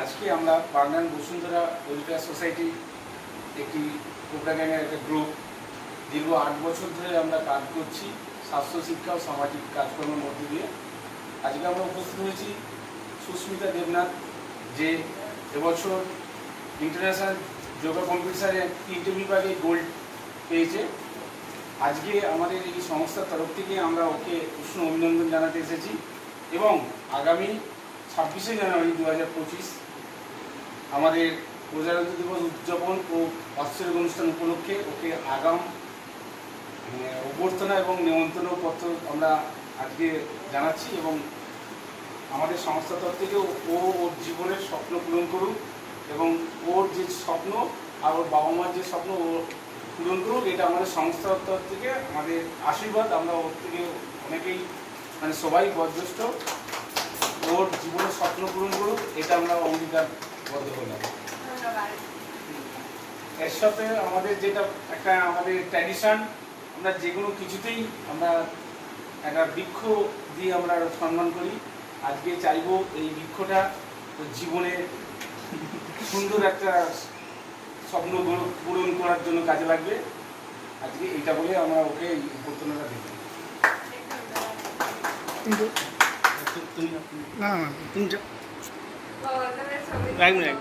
আজকে আমরা Bagnan Bashundhara welfare society একটি প্রোগ্রামের একটা গ্রুপ। দীর্ঘ আট বছর ধরে আমরা কাজ করছি, স্বাস্থ্য, শিক্ষা ও সামাজিক কাজকর্মের মধ্যে দিয়ে। আজকে আমরা উপস্থিত হয়েছি সুস্মিতা দেবনাথ, যে এবছর ইন্টারন্যাশনাল যোগা কম্পিটিশানে তিনটে বিভাগে গোল্ড পেয়েছে। আজকে আমাদের এই সংস্থার তরফ থেকে আমরা ওকে উষ্ণ অভিনন্দন জানাতে এসেছি। এবং আগামী ছাব্বিশে জানুয়ারি দু হাজার পঁচিশ আমাদের প্রজাতন্ত্র দিবস উদযাপন ও বাৎসরিক অনুষ্ঠান উপলক্ষে ওকে আগাম মানে, অভ্যর্থনা এবং নিমন্ত্রণ পত্র আমরা আজকে জানাচ্ছি এবং আমাদের সংস্থার তরফ থেকে ও ওর জীবনের স্বপ্ন পূরণ করুক এবং ওর যে স্বপ্ন আর ওর বাবা মার যে স্বপ্ন ও পূরণ করুক এটা আমাদের সংস্থার তরফ থেকে আমাদের আশীর্বাদ। আমরা ওর থেকে অনেকেই মানে সবাই বয়োজ্যেষ্ঠ। ওর জীবনের স্বপ্ন পূরণ করুক এটা আমরা অঙ্গীকারবদ্ধ হলাম। এর সাথে আমাদের যেটা একটা আমাদের ট্র্যাডিশান আমরা যে কোনো কিছুতেই আমরা একটা বৃক্ষ দিয়ে আমরা সম্মান করি। আজকে চাইব এই বৃক্ষটা ওর জীবনে সুন্দর একটা স্বপ্ন পূরণ- পূরণ করার জন্য কাজে লাগবে। আজকে এটা বলে আমরা ওকে এই অভ্যর্থনাটা দেবো तुमचं? हां. तुमच्या ऐक मिनिट